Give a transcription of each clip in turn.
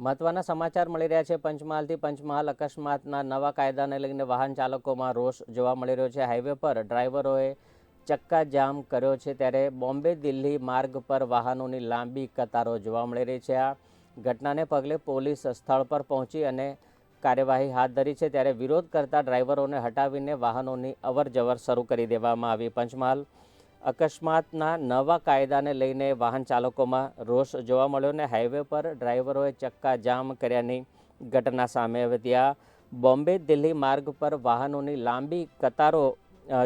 મહત્વના સમાચાર મળી રહ્યા છે. પંચમહાલથી પંચમહાલ અકસ્માતના નવા કાયદાને લઈને વાહન ચાલકોમાં રોષ જોવા મળી રહ્યો છે. હાઈવે પર ડ્રાઈવરોએ ચક્કા જામ કર્યો છે ત્યારે બોમ્બે દિલ્હી માર્ગ પર વાહનોની લાંબી કતારો જોવા મળી રહી છે. આ ઘટનાને પગલે પોલીસ સ્થળ પર પહોંચી અને કાર્યવાહી હાથ ધરી છે. ત્યારે વિરોધ કરતા ડ્રાઈવરોને હટાવીને વાહનોની અવરજવર શરૂ કરી દેવામાં આવી. પંચમહાલ અકસ્માતના નવા કાયદાને લઈને વાહન ચાલકોમાં રોષ જોવા મળ્યો ને હાઈવે પર ડ્રાઈવરોએ ચક્કા જામ કર્યાની ઘટના સામે આવી ત્યાં બોમ્બે દિલ્હી માર્ગ પર વાહનોની લાંબી કતારો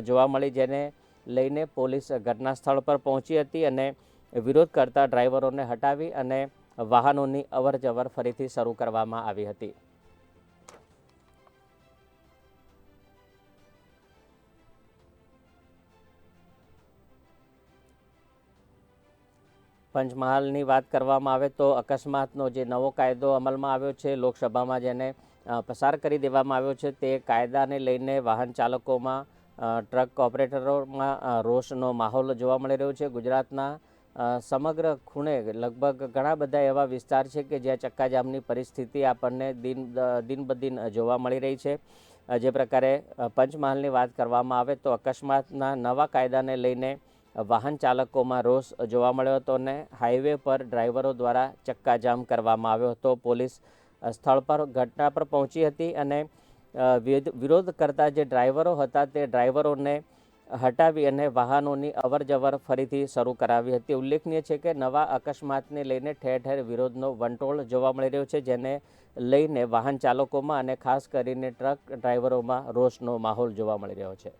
જોવા મળી જેને લઈને પોલીસ ઘટના સ્થળ પર પહોંચી હતી અને વિરોધ કરતા ડ્રાઈવરોને હટાવી અને વાહનોની અવરજવર ફરીથી શરૂ કરવામાં આવી હતી. પંચમહાલની વાત કરવામાં આવે તો અકસ્માતનો જે નવો કાયદો અમલમાં આવ્યો છે, લોકસભામાં જેને પસાર કરી દેવામાં આવ્યો છે, તે કાયદાને લઈને વાહન ચાલકોમાં ટ્રક ઓપરેટરોમાં રોષનો માહોલ જોવા મળી રહ્યો છે. ગુજરાતના સમગ્ર ખૂણે લગભગ ઘણા બધા એવા વિસ્તાર છે કે જ્યાં ચક્કાજામની પરિસ્થિતિ આપણને દિન દિન બદિન જોવા મળી રહી છે. જે પ્રકારે પંચમહાલની વાત કરવામાં આવે તો અકસ્માતના નવા કાયદાને લઈને વાહન ચાલકોમાં રોષ જોવા મળ્યો હતો અને હાઈવે પર ડ્રાઈવરો દ્વારા ચક્કાજામ કરવામાં આવ્યો હતો. પોલીસ સ્થળ પર ઘટના પર પહોંચી હતી અને વિરોધ કરતા જે ડ્રાઈવરો હતા તે ડ્રાઈવરોને હટાવી અને વાહનોની અવરજવર ફરીથી શરૂ કરાવી હતી. ઉલ્લેખનીય છે કે નવા અકસ્માતને લઈને ઠેર ઠેર વિરોધનો વંટોળ જોવા મળી રહ્યો છે, જેને લઈને વાહન ચાલકોમાં અને ખાસ કરીને ટ્રક ડ્રાઈવરોમાં રોષનો માહોલ જોવા મળી રહ્યો છે.